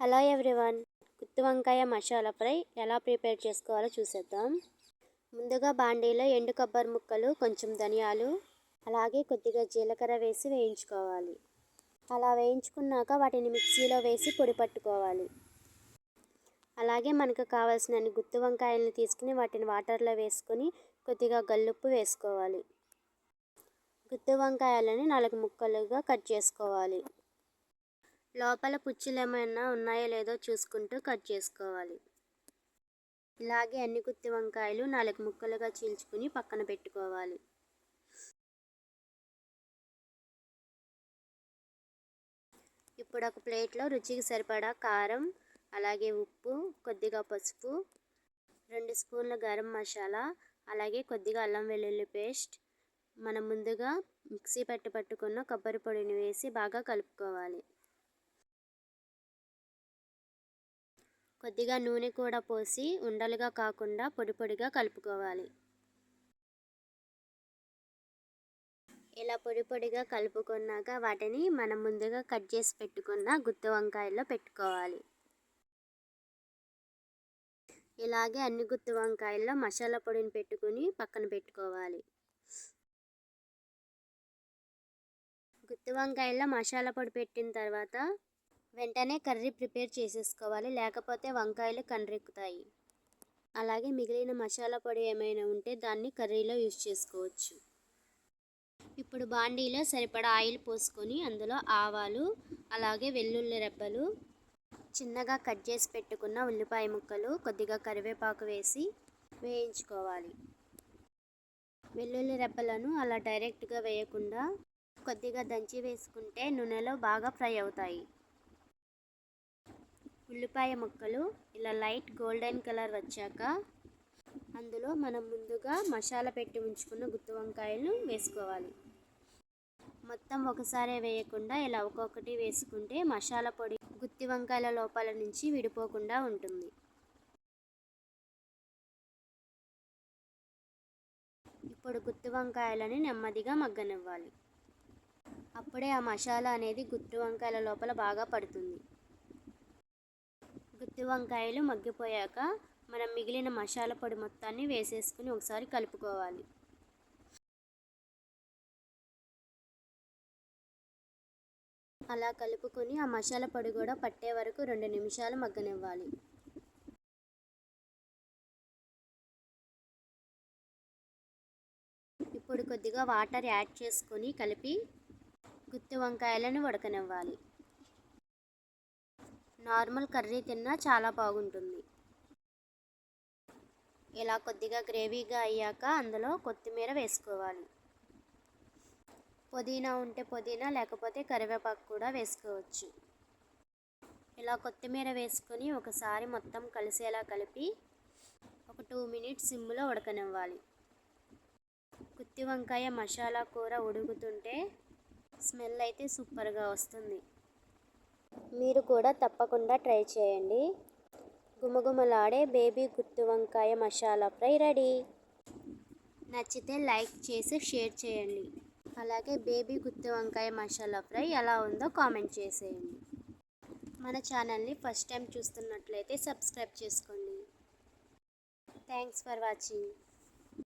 Hello everyone. గుత్తి వంకాయ masala fry ఎలా prepare చేసుకోవాలో చూసేద్దాం. ముందుగా బాండీలో ఎండు కొబ్బరి ముక్కలు కొంచెం ధనియాలు అలాగే కొద్దిగా జీలకర్ర వేసి వేయించుకోవాలి. అలా వేయించుకున్నాక వాటిని మిక్సీలో వేసి పొడి పట్టుకోవాలి. అలాగే మనకు కావాల్సిన గుత్తి వంకాయలను తీసుకుని వాటిని వాటర్లో వేసుకొని కొద్దిగా గల్లుప్పు వేసుకోవాలి. గుత్తి వంకాయలని నాలుగు ముక్కలుగా కట్ చేసుకోవాలి. లోపల పుచ్చులు ఏమైనా ఉన్నాయో లేదో చూసుకుంటూ కట్ చేసుకోవాలి. ఇలాగే అన్ని గుత్తి వంకాయలు నాలుగు ముక్కలుగా చీల్చుకుని పక్కన పెట్టుకోవాలి. ఇప్పుడు ఒక ప్లేట్లో రుచికి సరిపడా కారం అలాగే ఉప్పు కొద్దిగా పసుపు రెండు స్పూన్ల గరం మసాలా అలాగే కొద్దిగా అల్లం వెల్లుల్లి పేస్ట్ మనం ముందుగా మిక్సీ పెట్టి పట్టుకున్న కొబ్బరి పొడిని వేసి బాగా కలుపుకోవాలి. కొద్దిగా నూనె కూడా పోసి ఉండలుగా కాకుండా పొడి పొడిగా కలుపుకోవాలి. ఇలా పొడి పొడిగా కలుపుకున్నాక వాటిని మనం ముందుగా కట్ చేసి పెట్టుకున్న గుత్తి వంకాయల్లో పెట్టుకోవాలి. ఇలాగే అన్ని గుత్తి వంకాయల్లో మసాలా పొడిని పెట్టుకుని పక్కన పెట్టుకోవాలి. గుత్తి వంకాయల్లో మసాలా పొడి పెట్టిన తర్వాత వెంటనే కర్రీ ప్రిపేర్ చేసేసుకోవాలి. లేకపోతే వంకాయలు కండ్రెక్కుతాయి. అలాగే మిగిలిన మసాలా పొడి ఏమైనా ఉంటే దాన్ని కర్రీలో యూజ్ చేసుకోవచ్చు. ఇప్పుడు బాండీలో సరిపడా ఆయిల్ పోసుకొని అందులో ఆవాలు అలాగే వెల్లుల్లి రెబ్బలు చిన్నగా కట్ చేసి పెట్టుకున్న ఉల్లిపాయ ముక్కలు కొద్దిగా కరివేపాకు వేసి వేయించుకోవాలి. వెల్లుల్లి రెబ్బలను అలా డైరెక్ట్గా వేయకుండా కొద్దిగా దంచి వేసుకుంటే నూనెలో బాగా ఫ్రై అవుతాయి. ఉల్లిపాయ ముక్కలు ఇలా లైట్ గోల్డెన్ కలర్ వచ్చాక అందులో మనం ముందుగా మసాలా పెట్టి ఉంచుకున్న గుత్తి వంకాయలు వేసుకోవాలి. మొత్తం ఒకసారి వేయకుండా ఇలా ఒక్కొక్కటి వేసుకుంటే మసాలా పొడి గుత్తి వంకాయల లోపల నుంచి విడిపోకుండా ఉంటుంది. ఇప్పుడు గుత్తి వంకాయలని నెమ్మదిగా మగ్గనివ్వాలి. అప్పుడే ఆ మసాలా అనేది గుత్తి వంకాయల లోపల బాగా పడుతుంది. గుత్తి వంకాయలు మగ్గిపోయాక మనం మిగిలిన మసాలా పొడి మొత్తాన్ని వేసేసుకుని ఒకసారి కలుపుకోవాలి. అలా కలుపుకొని ఆ మసాలా పొడి కూడా పట్టే వరకు రెండు నిమిషాలు మగ్గనివ్వాలి. ఇప్పుడు కొద్దిగా వాటర్ యాడ్ చేసుకొని కలిపి గుత్తి వంకాయలను ఉడకనివ్వాలి. నార్మల్ కర్రీ తిన్నా చాలా బాగుంటుంది. ఇలా కొద్దిగా గ్రేవీగా అయ్యాక అందులో కొత్తిమీర వేసుకోవాలి. పుదీనా ఉంటే పుదీనా లేకపోతే కరివేపాకు కూడా వేసుకోవచ్చు. ఇలా కొత్తిమీర వేసుకొని ఒకసారి మొత్తం కలిసేలా కలిపి ఒక టూ మినిట్స్ సిమ్లో ఉడకనివ్వాలి. గుత్తి వంకాయ మసాలా కూర ఉడుకుతుంటే స్మెల్ అయితే సూపర్గా వస్తుంది. మీరు కూడా తప్పకుండా ట్రై చేయండి. గుమగుమలాడే బేబీ గుత్తి వంకాయ మసాలా ఫ్రై రెడీ. నచ్చితే లైక్ చేసి షేర్ చేయండి. అలాగే బేబీ గుత్తి వంకాయ మసాలా ఫ్రై ఎలా ఉందో కామెంట్ చేసేయండి. మన ఛానల్ని ఫస్ట్ టైం చూస్తున్నట్లయితే సబ్స్క్రైబ్ చేసుకోండి. Thanks for watching.